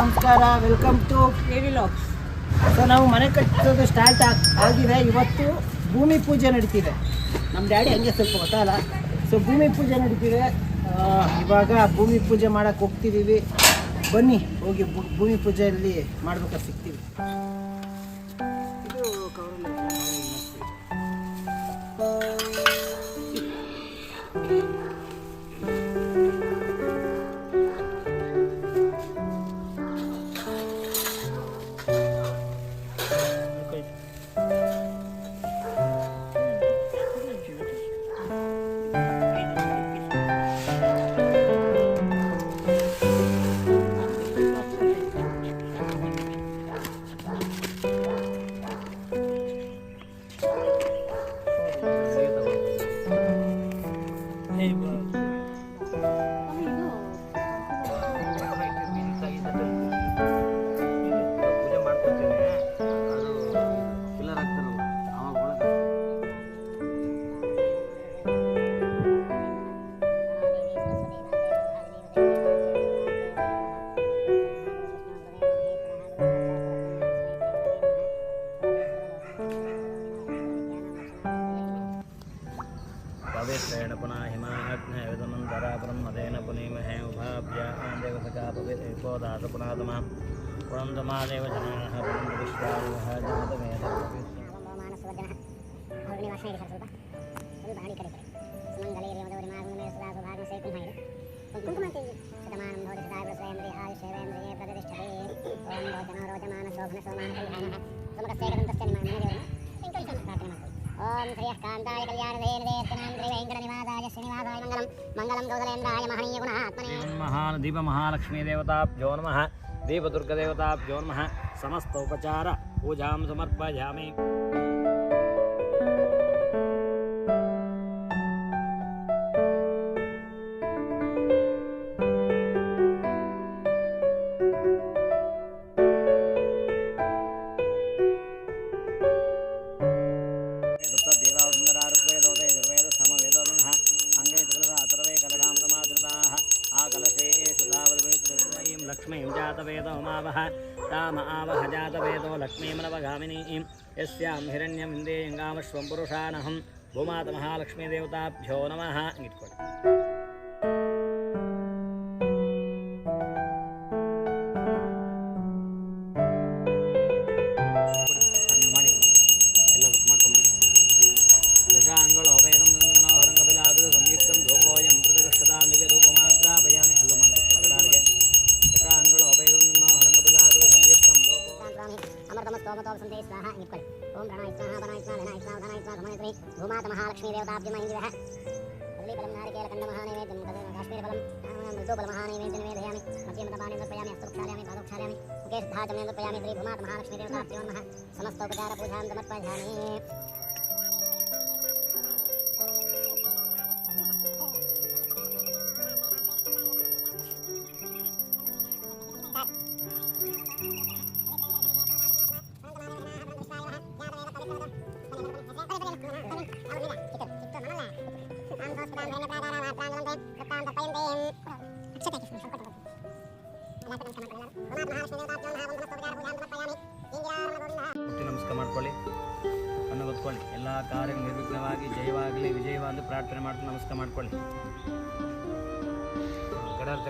ನಮಸ್ಕಾರ welcome to K V logs so ನಾವು ಮನೆ ಕಟ್ಟೋದು ಸ್ಟಾರ್ಟ್ ಆಗಿದೆ. ಇವತ್ತು ಭೂಮಿ ಪೂಜೆ ನಡೀತಿದೆ. ನಮ್ಮ ಡ್ಯಾಡಿ ಹಂಗೆ ಸ್ವಲ್ಪ ಗೊತ್ತಲ್ಲ ಸೊ ಭೂಮಿ ಪೂಜೆ ನಡೀತಿದೆ. ಇವಾಗ ಭೂಮಿ ಪೂಜೆ ಮಾಡೋಕ್ಕೆ ಹೋಗ್ತಿದ್ದೀವಿ ಬನ್ನಿ, ಹೋಗಿ ಭೂಮಿ ಪೂಜೆಯಲ್ಲಿ ಮಾಡ್ಬೇಕಾದ್ರೆ ಸಿಗ್ತೀವಿ. पवित्रोदातपुनादमां पुरन्दमादेव जनाः पुरन्दु विश्वायुः जातमेव कुङ्कुमं भवति सदावस्वेन्द्रिय आयुष्येन्द्रिये प्रतिष्ठते ॐ रोचनो रोचमानशोभनशोमानकल्याणः सुमकस्य ग्रन्थस्य निमानः ॐ श्रियः कान्ताय कल्याणदेवदेत्यनान्त्रिवेङ्कटनिवासाय श्रीनिवासाय दीपदुर्गदेवताभ्यो नमः। समस्तोपचार पूजां समर्पयामि। కామ ఆవహ జాతవేదో లక్ష్మీమలవగామిని యస్యాం హిరణ్యం ఇందేయంగామశ్వం పురుషానహం భూమాత మహాలక్ష్మీదేవతాభ్యో నమ. ఇంకోటి सोमतो वसंते स्वाहा इति फल ओम प्रणा स्वाहा प्रणा स्वाहा धना स्वाहा धना स्वाहा घमने त्रि भूमात महालक्ष्मी देवताभ्य महि देवः पल्ली बलं नारिकेल खंड महानैवेद्यं तदेव काश्मीर बलं मृदो बल महानैवेद्यं निवेदयामि मध्ये मतपाने तर्पयामि अस्तुक्षालयामि पादोक्षालयामि मुकेश धा च मे तर्पयामि श्री भूमात महालक्ष्मी देवताभ्यो नमः समस्तोपचार पूजां समर्पयामि ಮಾಡ್ಕೊಳ್ಳಿ ಕಣ್ಣು ಗೊತ್ಕೊಳ್ಳಿ ಎಲ್ಲ ಕಾರ್ಯ ನಿರ್ವಿಘ್ನವಾಗಿ ಜಯವಾಗಲಿ ವಿಜಯವಾಗಲಿ ಪ್ರಾರ್ಥನೆ ಮಾಡ್ಕೊಂಡು ನಮಸ್ಕಾರ ಮಾಡ್ಕೊಳ್ಳಿ. ಕಡಲ್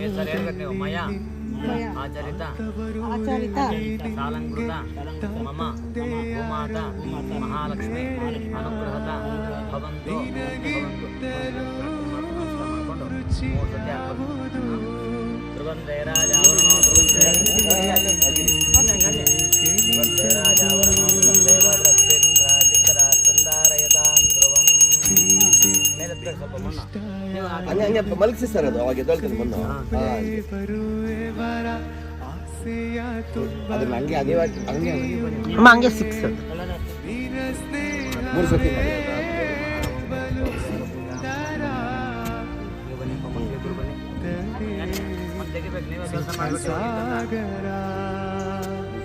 ಏ ಸರ್ ಹೇಳ್ಬೇಕು ನೀವು. ಮಯ ಆಚರಿತ ಆಚಾರಿತ. ಸಾಲಂಕೃತ ಮಮ ಭೂಮಾತ ಮಹಾಲಕ್ಷ್ಮಿ ಅನುಗ್ರಹದ ಭವಂತು ಭವಂತು. ಮಲಗಿಸಿ ಸರ್ ಅದು ಅವಾಗ ಎದ್ದೊಳ್ತಾನೆ ಹಾ. ಅದನ್ನ ಹಂಗೆ ಅದೇ ಹಂಗೆ ಹಂಗೆ ಸಿಕ್ಸ್ ಮೂರು ಸತಿ ನೀವೇ ಕೆಲಸ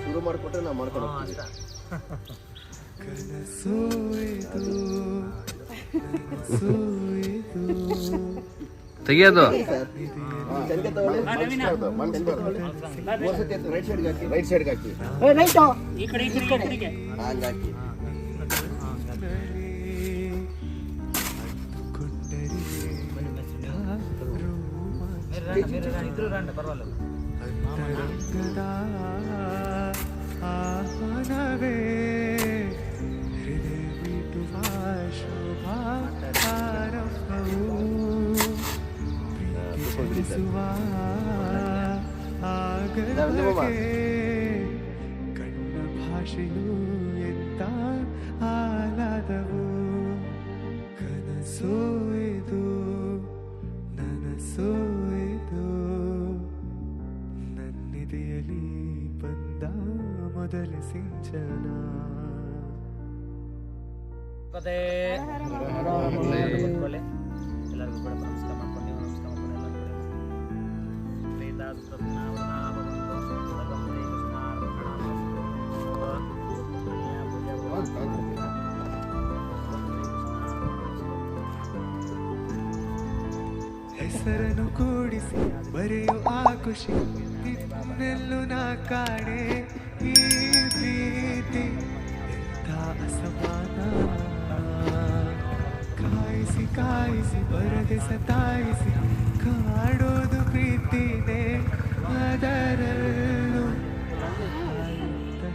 ಶುರು ಮಾಡಿಕೊಟ್ರೆ ನಾವು ಮಾಡ್ಕೊಂಡು ಅಷ್ಟ. ತೆಗಿಯೋದು? ರೈಟ್ ಸೈಡ್ಗೆ ಹಾಕಿ ರೈಟ್ ಸೈಡ್ಗೆ ಹಾಕಿ. ಹಂಗಾಕಿ. ಇದ್ರು ರಂಡ ಪರವಾಗಿಲ್ಲ ಆಹ್ವಾನವೇ ಹೃದಯ ಬಿಡುವ ಶೋಭಾ ಆರಂಭವು ಪ್ರೀತಿಸುವ ಆಗಲಗೆ ಕಣ್ಣ ಭಾಷೆಯು ಎಂತ ಆಲಾದವು वचना पदे ಕೂಡಿಸಿ, ಬರೆಯು ಆ ಖುಷಿ. ನಿನ್ನೆಲ್ಲೂ ನಾ ಕಾಣೆ ಈ ಪ್ರೀತಿ. ಎಂಥ ಅಸಮಾನ. ಕಾಯಿಸಿ ಕಾಯಿಸಿ, ಬರದೆ ಸತಾಯಿಸಿ, ಕಾಡೋದು ಪ್ರೀತಿನೇ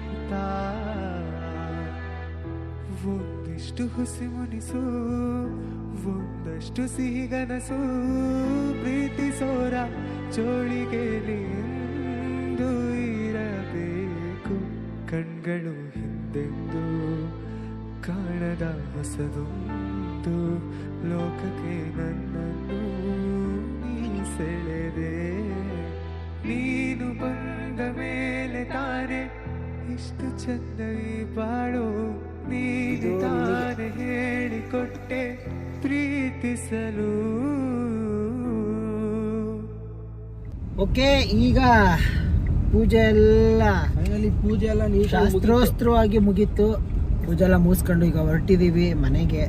ಹಿತ. ಒಂದಿಷ್ಟು ಹುಸಿ ಮುನಿಸು ಒಂದಷ್ಟು ಸಿಹಿಗನಸು ಪ್ರೀತಿಸೋರ ಚೋಳಿಗೆಲಿ ಇರಬೇಕು. ಕಣ್ಗಳು ಹಿಂದೆಂದು ಕಾಣದ ಹೊಸದೊಂದು ಲೋಕಕ್ಕೆ ನನ್ನನ್ನು ಸೆಳೆದೆ. ನೀನು ಬಂದ ಮೇಲೆ ತಾನೆ ಇಷ್ಟು ಚಂದ ಈ ಬಾಳು. ನೀನು ತಾನೆ ಹೇಳಿಕೊಟ್ಟೆ ಪ್ರೀತಿಸಲು. ಓಕೆ ಈಗ ಪೂಜೆ ಎಲ್ಲ ಫೈನಲಿ ಪೂಜೆ ಎಲ್ಲ ನೀವು ಶಾಸ್ತ್ರೋಸ್ತ್ರವಾಗಿ ಮುಗೀತು. ಪೂಜೆ ಎಲ್ಲ ಮುಗಿಸ್ಕೊಂಡು ಈಗ ಹೊರಟಿದ್ದೀವಿ ಮನೆಗೆ.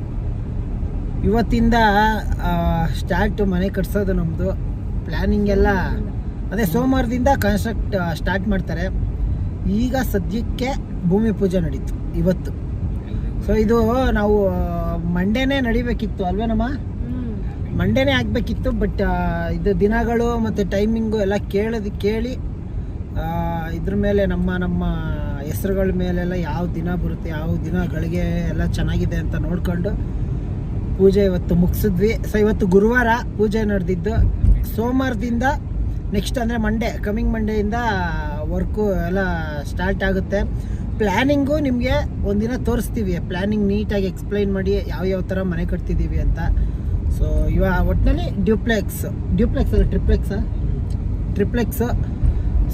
ಇವತ್ತಿಂದ ಸ್ಟಾರ್ಟ್ ಮನೆ ಕಟ್ಸೋದು ನಮ್ಮದು ಪ್ಲ್ಯಾನಿಂಗ್ ಎಲ್ಲ ಅದೇ ಸೋಮವಾರದಿಂದ ಕನ್ಸ್ಟ್ರಕ್ಟ್ ಸ್ಟಾರ್ಟ್ ಮಾಡ್ತಾರೆ. ಈಗ ಸದ್ಯಕ್ಕೆ ಭೂಮಿ ಪೂಜೆ ನಡೀತು ಇವತ್ತು. ಸೊ ಇದು ನಾವು ಮಂಡೇನೇ ನಡಿಬೇಕಿತ್ತು ಅಲ್ವೇನಮ್ಮ ಮಂಡೇನೇ ಆಗಬೇಕಿತ್ತು ಬಟ್ ಇದು ದಿನಗಳು ಮತ್ತು ಟೈಮಿಂಗು ಎಲ್ಲ ಕೇಳೋದು ಕೇಳಿ ಇದ್ರ ಮೇಲೆ ನಮ್ಮ ನಮ್ಮ ಹೆಸರುಗಳ ಮೇಲೆಲ್ಲ ಯಾವ ದಿನ ಬರುತ್ತೆ ಯಾವ ದಿನಗಳಿಗೆ ಎಲ್ಲ ಚೆನ್ನಾಗಿದೆ ಅಂತ ನೋಡ್ಕೊಂಡು ಪೂಜೆ ಇವತ್ತು ಮುಗಿಸಿದ್ವಿ. ಸೊ ಇವತ್ತು ಗುರುವಾರ ಪೂಜೆ ನಡೆದಿದ್ದು. ಸೋಮವಾರದಿಂದ ನೆಕ್ಸ್ಟ್ ಅಂದರೆ ಮಂಡೇ ಕಮಿಂಗ್ ಮಂಡೇಯಿಂದ ವರ್ಕು ಎಲ್ಲ ಸ್ಟಾರ್ಟ್ ಆಗುತ್ತೆ. ಪ್ಲ್ಯಾನಿಂಗು ನಿಮಗೆ ಒಂದಿನ ತೋರಿಸ್ತೀವಿ. ಪ್ಲ್ಯಾನಿಂಗ್ ನೀಟಾಗಿ ಎಕ್ಸ್ಪ್ಲೈನ್ ಮಾಡಿ ಯಾವ ಯಾವ ಥರ ಮನೆ ಕಟ್ತಿದ್ದೀವಿ ಅಂತ. ಸೊ ಇವಾಗ ಒಟ್ಟಿನಲ್ಲಿ ಡ್ಯೂಪ್ಲೆಕ್ಸ್. ಡ್ಯೂಪ್ಲೆಕ್ಸ್ ಅಲ್ಲ ಟ್ರಿಪ್ಲೆಕ್ಸ್? ಟ್ರಿಪ್ಲೆಕ್ಸ್.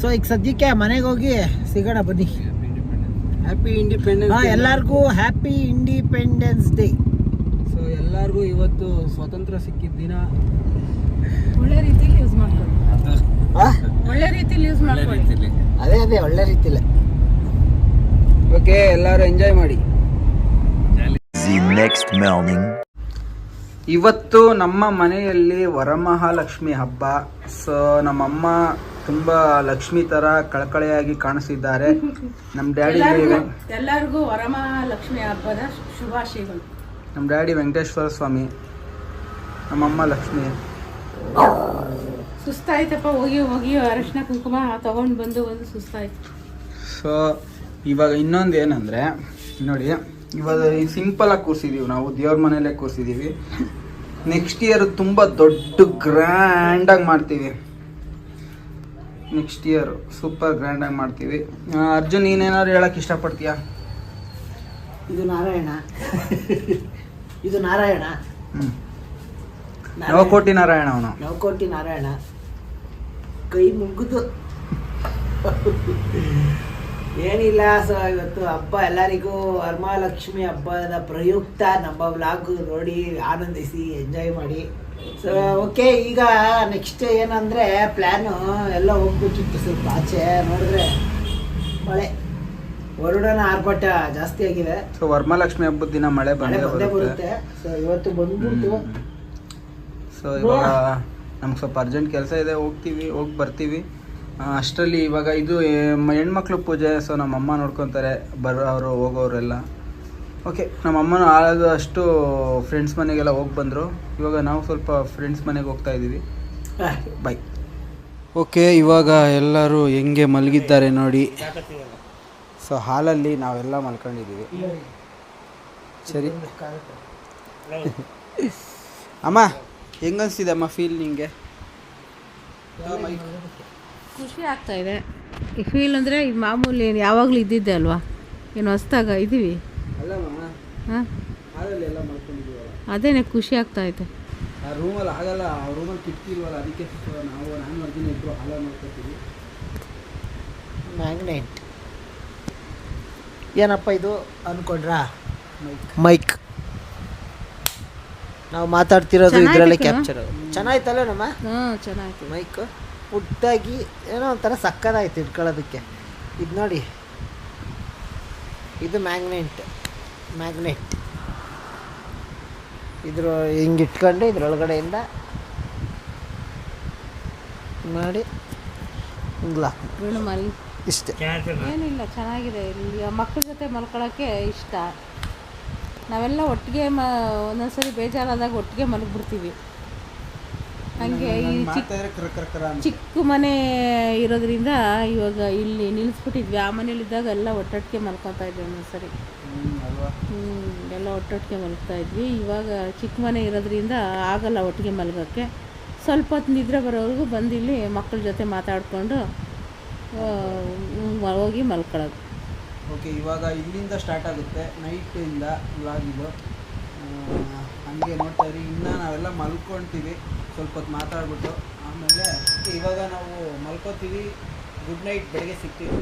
ಸೊ ಈಗ ಸದ್ಯಕ್ಕೆ ಮನೆಗೆ ಹೋಗಿ ಸಿಗೋಣ ಬನ್ನಿ. ಹ್ಯಾಪಿ ಇಂಡಿಪೆಂಡೆನ್ಸ್ ಹಾಂ ಎಲ್ಲರಿಗೂ ಹ್ಯಾಪಿ ಇಂಡಿಪೆಂಡೆನ್ಸ್ ಡೇ ಸೊ ಎಲ್ಲರಿಗೂ ಇವತ್ತು ಸ್ವತಂತ್ರ ಸಿಕ್ಕಿದ ದಿನ. ಒಳ್ಳೆ ರೀತಿಯಲ್ಲಿ ಯೂಸ್ ಮಾಡ್ಕೊಳ್ಳಿ. ಒಳ್ಳೆ ರೀತಿಲಿ ಯೂಸ್ ಮಾಡ್ಕೊಳ್ಳಿ. ಅದೇ ಅದೇ ಒಳ್ಳೆ ರೀತಿಲೇ. ಓಕೆ ಎಲ್ಲರೂ ಎಂಜಾಯ್ ಮಾಡಿ. ಇವತ್ತು ನಮ್ಮ ಮನೆಯಲ್ಲಿ ವರಮಹಾಲಕ್ಷ್ಮಿ ಹಬ್ಬ. ಸೊ ನಮ್ಮಮ್ಮ ತುಂಬ ಲಕ್ಷ್ಮಿ ತರ ಕಳಕಳೆಯಾಗಿ ಕಾಣಿಸಿದ್ದಾರೆ. ನಮ್ಮ ಡ್ಯಾಡಿ ಎಲ್ಲರಿಗೂ ವರಮಹಾಲಕ್ಷ್ಮಿ ಹಬ್ಬದ ಶುಭಾಶಯಗಳು. ನಮ್ಮ ಡ್ಯಾಡಿ ವೆಂಕಟೇಶ್ವರ ಸ್ವಾಮಿ ನಮ್ಮಮ್ಮ ಲಕ್ಷ್ಮಿ. ಸುಸ್ತಾಯ್ತಪ್ಪ ಹೋಗಿ ಹೋಗಿ ಅರಶಿನ ಕುಂಕುಮ ತಗೊಂಡು ಬಂದು ಬಂದು ಸುಸ್ತಾಯ್ತು. ಸೊ ಇವಾಗ ಇನ್ನೊಂದು ಏನಂದರೆ ನೋಡಿ ಇವಾಗ ಸಿಂಪಲಾಗಿ ಕೂರಿಸಿದ್ದೀವಿ ನಾವು ದೇವ್ರ ಮನೆಯಲ್ಲೇ ಕೂರಿಸಿದ್ದೀವಿ ನೆಕ್ಸ್ಟ್ ಇಯರ್ ತುಂಬ ದೊಡ್ಡ ಗ್ರ್ಯಾಂಡಾಗಿ ಮಾಡ್ತೀವಿ. ನೆಕ್ಸ್ಟ್ ಇಯರ್ ಸೂಪರ್ ಗ್ರ್ಯಾಂಡಾಗಿ ಮಾಡ್ತೀವಿ. ಅರ್ಜುನ್ ನೀನೇನಾದ್ರು ಹೇಳಕ್ಕೆ ಇಷ್ಟಪಡ್ತೀಯಾ? ಇದು ನಾರಾಯಣ. ಇದು ನಾರಾಯಣ. ನವಕೋಟಿ ನಾರಾಯಣ ಅವನು. ನವಕೋಟಿ ನಾರಾಯಣ. ಕೈ ಮುಗಿದು. ಏನಿಲ್ಲ ಸೊ ಇವತ್ತು ಹಬ್ಬ ಎಲ್ಲರಿಗೂ ವರಮಹಾಲಕ್ಷ್ಮಿ ಹಬ್ಬದ ಪ್ರಯುಕ್ತ ನಮ್ಮ ವ್ಲಾಗ್ ನೋಡಿ ಆನಂದಿಸಿ ಎಂಜಾಯ್ ಮಾಡಿ. ಸೊ ಓಕೆ ಈಗ ನೆಕ್ಸ್ಟ್ ಏನಂದ್ರೆ ಪ್ಲ್ಯಾನು ಎಲ್ಲ ಹೋಗ್ಬಿಟ್ಟಿತ್ತು ಸ್ವಲ್ಪ ಆಚೆ. ನೋಡಿದ್ರೆ ಮಳೆ ಹೊರಡೋಣ ಆರ್ಭಟ ಜಾಸ್ತಿ ಆಗಿದೆ. ಸೊ ವರಮಹಾಲಕ್ಷ್ಮಿ ಹಬ್ಬದ ದಿನ ಮಳೆ ಮಳೆ ಬಂದೇ ಬರುತ್ತೆ. ಸೊ ಇವತ್ತು ಬಂದ್ಬಿಟ್ಟು ಸೊ ಇವಾಗ ನಮ್ಗೆ ಸ್ವಲ್ಪ ಅರ್ಜೆಂಟ್ ಕೆಲಸ ಇದೆ ಹೋಗ್ತೀವಿ ಹೋಗಿ ಬರ್ತೀವಿ. ಅಷ್ಟರಲ್ಲಿ ಇವಾಗ ಇದು ಹೆಣ್ಮಕ್ಳು ಪೂಜೆ ಸೊ ನಮ್ಮ ಅಮ್ಮ ನೋಡ್ಕೊತಾರೆ ಬರೋರು ಹೋಗೋರೆಲ್ಲ. ಓಕೆ ನಮ್ಮ ಆಳೋದು ಅಷ್ಟು ಫ್ರೆಂಡ್ಸ್ ಮನೆಗೆಲ್ಲ ಹೋಗಿ ಬಂದರು. ಇವಾಗ ನಾವು ಸ್ವಲ್ಪ ಫ್ರೆಂಡ್ಸ್ ಮನೆಗೆ ಹೋಗ್ತಾ ಇದ್ದೀವಿ. ಬೈ ಓಕೆ ಇವಾಗ ಎಲ್ಲರೂ ಹೆಂಗೆ ಮಲಗಿದ್ದಾರೆ ನೋಡಿ. ಸೊ ಹಾಲಲ್ಲಿ ನಾವೆಲ್ಲ ಮಲ್ಕೊಂಡಿದ್ದೀವಿ. ಸರಿ. ಅಮ್ಮ, ಹೆಂಗನ್ಸ್ತಿದೆ ಅಮ್ಮ ಫೀಲ್ ನಿಂಗೆ? ಖುಷಿ ಆಗ್ತಾ ಇದೆ. ಈ ಫೀಲ್ ಅಂದರೆ ಇದು ಮಾಮೂಲಿ ಏನು ಯಾವಾಗಲೂ ಇದ್ದಿದ್ದೆ ಅಲ್ವಾ? ಏನು ಹೊಸ್ದಾಗ ಇದ್ದೀವಿ? ಅಲ್ಲಮ್ಮ ಹಾಂ? ಅದೇನೆ ಖುಷಿ ಆಗ್ತಾ ಐತೆ ಆ ರೂಮಲ್ಲಿ ಆಗಲ್ಲ ರೂಮಲ್ಲಿ ಕಿಟಕಿ ಇಲ್ವಲ್ಲ ಅದಕ್ಕೆ ನಾವು ನಾನು ಅರ್ಜುನ ಇಬ್ಬರು ಹಾಲ ಮಾಡ್ಕೊತೀವಿ. ಮ್ಯಾಗ್ನೆಟ್ ಏನಪ್ಪ ಇದು ಅನ್ಕೊಂಡ್ರಾ? ಮೈಕ್ ನಾವು ಮಾತಾಡ್ತಿರೋದು ಇದರಲ್ಲಿ. ಕ್ಯಾಪ್ಚರ್ ಚೆನ್ನಾಯ್ತಲ್ಲ ನಮ್ಮ? ಹಾಂ ಚೆನ್ನಾಯ್ತು ಮೈಕ್ ಪುಟ್ಟಾಗಿ ಏನೋ ಒಂಥರ ಸಕ್ಕದಾಯ್ತು ಇಟ್ಕೊಳ್ಳೋದಕ್ಕೆ. ಇದು ನೋಡಿ. ಇದು ಮ್ಯಾಗ್ನೆಟ್ ಮ್ಯಾಗ್ನೆಟ್. ಇದ್ರ ಹಿಂಗೆ ಇಟ್ಕೊಂಡು ಇದ್ರೊಳಗಡೆಯಿಂದ ಮಾಡಿ ಇಷ್ಟೇ. ಏನಿಲ್ಲ ಚೆನ್ನಾಗಿದೆ. ಇಲ್ಲಿ ಮಕ್ಕಳ ಜೊತೆ ಮಲ್ಕೊಳ್ಳೋಕ್ಕೆ ಇಷ್ಟ. ನಾವೆಲ್ಲ ಒಟ್ಟಿಗೆ ಮ ಒಂದೊಂದ್ಸರಿ ಬೇಜಾರಾದಾಗ ಒಟ್ಟಿಗೆ ಮಲಗ್ಬಿಡ್ತೀವಿ. ಹಾಗೆ ಈ ಚಿಕ್ಕ ಚಿಕ್ಕ ಮನೆ ಇರೋದ್ರಿಂದ ಇವಾಗ ಇಲ್ಲಿ ನಿಲ್ಲಿಸ್ಬಿಟ್ಟಿದ್ವಿ. ಆ ಮನೇಲಿದ್ದಾಗ ಎಲ್ಲ ಒಟ್ಟೊಟ್ಟಿಗೆ ಮಲ್ಕೊತಾ ಇದ್ವಿ ಒಂದೊಂದ್ಸರಿ ಹ್ಞೂ ಎಲ್ಲ ಒಟ್ಟೊಟ್ಟಿಗೆ ಮಲಗ್ತಾ ಇದ್ವಿ. ಇವಾಗ ಚಿಕ್ಕ ಮನೆ ಇರೋದ್ರಿಂದ ಆಗಲ್ಲ ಒಟ್ಟಿಗೆ ಮಲಗೋಕ್ಕೆ ಸ್ವಲ್ಪ ಹೊತ್ತು ನಿದ್ರೆ ಬರೋವರೆಗೂ ಬಂದು ಇಲ್ಲಿ ಮಕ್ಕಳ ಜೊತೆ ಮಾತಾಡಿಕೊಂಡು ಹೋಗಿ ಮಲ್ಕೊಳ್ಳೋದು. ಓಕೆ ಇವಾಗ ಇಲ್ಲಿಂದ ಸ್ಟಾರ್ಟ್ ಆಗುತ್ತೆ. ನೈಟಿಂದ ಇವಾಗಿದು ಹಂಗೆ ನೋಡ್ತಾ ಇರಿ. ಇನ್ನು ನಾವೆಲ್ಲ ಮಲ್ಕೊತೀವಿ. ಸ್ವಲ್ಪ ಹೊತ್ತು ಮಾತಾಡ್ಬಿಟ್ಟು. ಆಮೇಲೆ ಇವಾಗ ನಾವು ಮಲ್ಕೋತೀವಿ. ಗುಡ್ ನೈಟ್, ಬೆಳಗ್ಗೆ ಸಿಗ್ತೀವಿ.